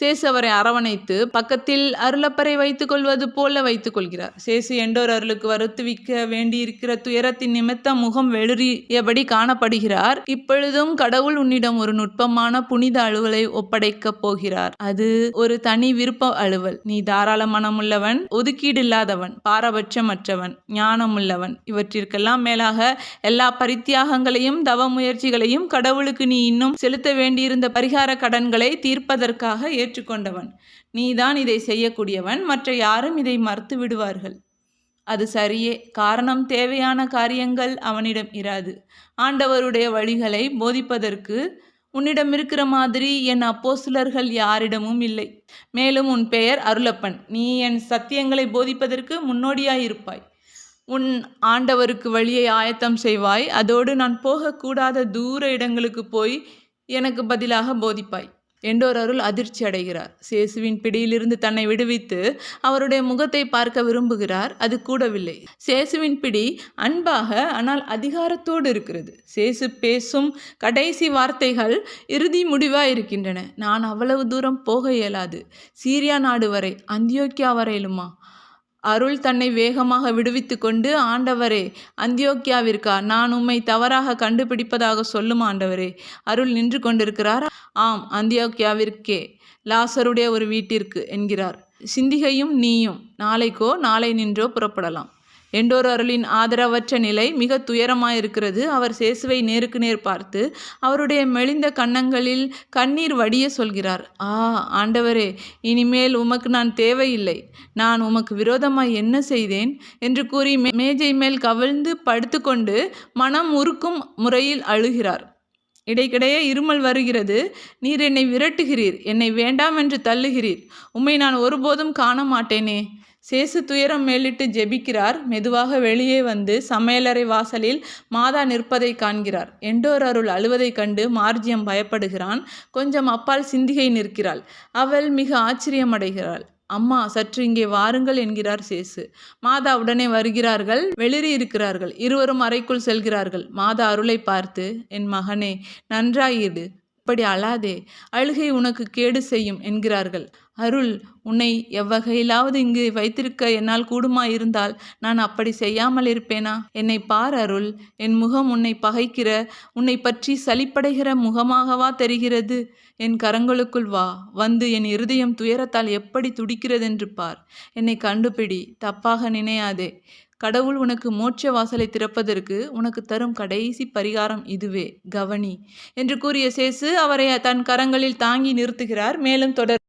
சேசு அவரை அரவணைத்து பக்கத்தில் அருளப்பரை வைத்துக் கொள்வது போல வைத்துக் கொள்கிறார். சேசு எண்டோர் அருளுக்கு வருத்துவிக்க வேண்டியிருக்கிற துயரத்தின் நிமித்தம் முகம் வெளியபடி காணப்படுகிறார். இப்பொழுதும் கடவுள் உன்னிடம் ஒரு நுட்பமான புனித அலுவலை ஒப்படைக்கப் போகிறார். அது ஒரு தனி விருப்ப அலுவல். நீ தாராள மனமுள்ளவன் ஒதுக்கீடு இல்லாதவன் பாரபட்சமற்றவன் ஞானமுள்ளவன். இவற்றிற்கெல்லாம் மேலாக எல்லா பரித்தியாகங்களையும் தவ முயற்சிகளையும் கடவுளுக்கு நீ இன்னும் செலுத்த வேண்டியிருந்த பரிகார கடன்களை தீர்ப்பதற்காக ஏற்றுக்கொண்டவன். நீதான் இதை செய்யக்கூடியவன் மற்ற யாரும் இதை மறுத்து விடுவார்கள். அது சரியே காரணம் தேவையான காரியங்கள் அவனிடம் இராது. ஆண்டவருடைய வழிகளை போதிப்பதற்கு உன்னிடம் இருக்கிற மாதிரி என் அப்போஸ்தலர்கள் யாரிடமும் இல்லை. மேலும் உன் பெயர் அருளப்பன். நீ என் சத்தியங்களை போதிப்பதற்கு முன்னோடியாயிருப்பாய் உன் ஆண்டவருக்கு வழியை ஆயத்தம் செய்வாய். அதோடு நான் போகக்கூடாத தூர இடங்களுக்கு போய் எனக்கு பதிலாக போதிப்பாய். என்றோர் அருள் அதிர்ச்சி அடைகிறார். சேசுவின் பிடியிலிருந்து தன்னை விடுவித்து அவருடைய முகத்தை பார்க்க விரும்புகிறார். அது கூடவில்லை. சேசுவின் பிடி அன்பாக ஆனால் அதிகாரத்தோடு இருக்கிறது. சேசு பேசும் கடைசி வார்த்தைகள் இறுதி முடிவாக இருக்கின்றன நான் அவ்வளவு தூரம் போக இயலாது. சீரியா நாடு வரை அந்தியோக்கியா வரையிலுமா? அருள் தன்னை வேகமாக விடுவித்து கொண்டு ஆண்டவரே அந்தியோக்கியாவிற்கா? நான் உம்மை தவறாக கண்டுபிடிப்பதாக சொல்லும் ஆண்டவரே அருள் நின்று கொண்டிருக்கிறார்? ஆம் அந்தியோக்கியாவிற்கே லாசருடைய ஒரு வீட்டிற்கு என்கிறார். சிந்திகையும் நீயும் நாளைக்கோ நாளை நின்றோ புறப்படலாம். எண்டோர் அருளின் ஆதரவற்ற நிலை மிக துயரமாயிருக்கிறது. அவர் சேசுவை நேருக்கு நேர் பார்த்து அவருடைய மெலிந்த கன்னங்களில் கண்ணீர் வடிய சொல்கிறார். ஆ ஆண்டவரே இனிமேல் உமக்கு நான் தேவையில்லை. நான் உமக்கு விரோதமாய் என்ன செய்தேன்? என்று கூறி மேஜை மேல் கவிழ்ந்து படுத்துக்கொண்டு மனம் உருக்கும் முறையில் அழுகிறார். இடைக்கிடையே இருமல் வருகிறது. நீர் என்னை விரட்டுகிறீர். என்னை வேண்டாம் என்று தள்ளுகிறீர். உம்மை நான் ஒருபோதும் காண மாட்டேனே சேசு துயரம் மேலிட்டு ஜெபிக்கிறார். மெதுவாக வெளியே வந்து சமையலறை வாசலில் மாதா நிற்பதை காண்கிறார். எண்டோர் அருள் அழுவதைக் கண்டு மார்ஜியம் பயப்படுகிறான். கொஞ்சம் அப்பால் சிந்திகை நிற்கிறாள். அவள் மிக ஆச்சரியமடைகிறாள். அம்மா சற்று இங்கே வாருங்கள் என்கிறார் சேசு. மாதா உடனே வருகிறார்கள். வெளிரி இருக்கிறார்கள். இருவரும் அறைக்குள் செல்கிறார்கள். மாதா அருளை பார்த்து என் மகனே நன்றாயிடு இப்படி அழாதே. அழுகை உனக்கு கேடு செய்யும் என்கிறார்கள். அருள் உன்னை எவ்வகையிலாவது இங்கு வைத்திருக்க என்னால் கூடுமா இருந்தால் நான் அப்படி செய்யாமல் இருப்பேனா என்னை பார் அருள் என் முகம் உன்னை பகைக்கிற உன்னை பற்றி சலிப்படைகிற முகமாகவா தெரிகிறது? என் கரங்களுக்குள் வா வந்து என் இருதயம் துயரத்தால் எப்படி துடிக்கிறதென்று பார். என்னை கண்டுபிடி தப்பாக நினையாதே. கடவுள் உனக்கு மோட்ச வாசலை திறப்பதற்கு உனக்கு தரும் கடைசி பரிகாரம் இதுவே கவனி. என்று கூறிய சேசு அவரை தன் கரங்களில் தாங்கி நிறுத்துகிறார் மேலும் தொடர்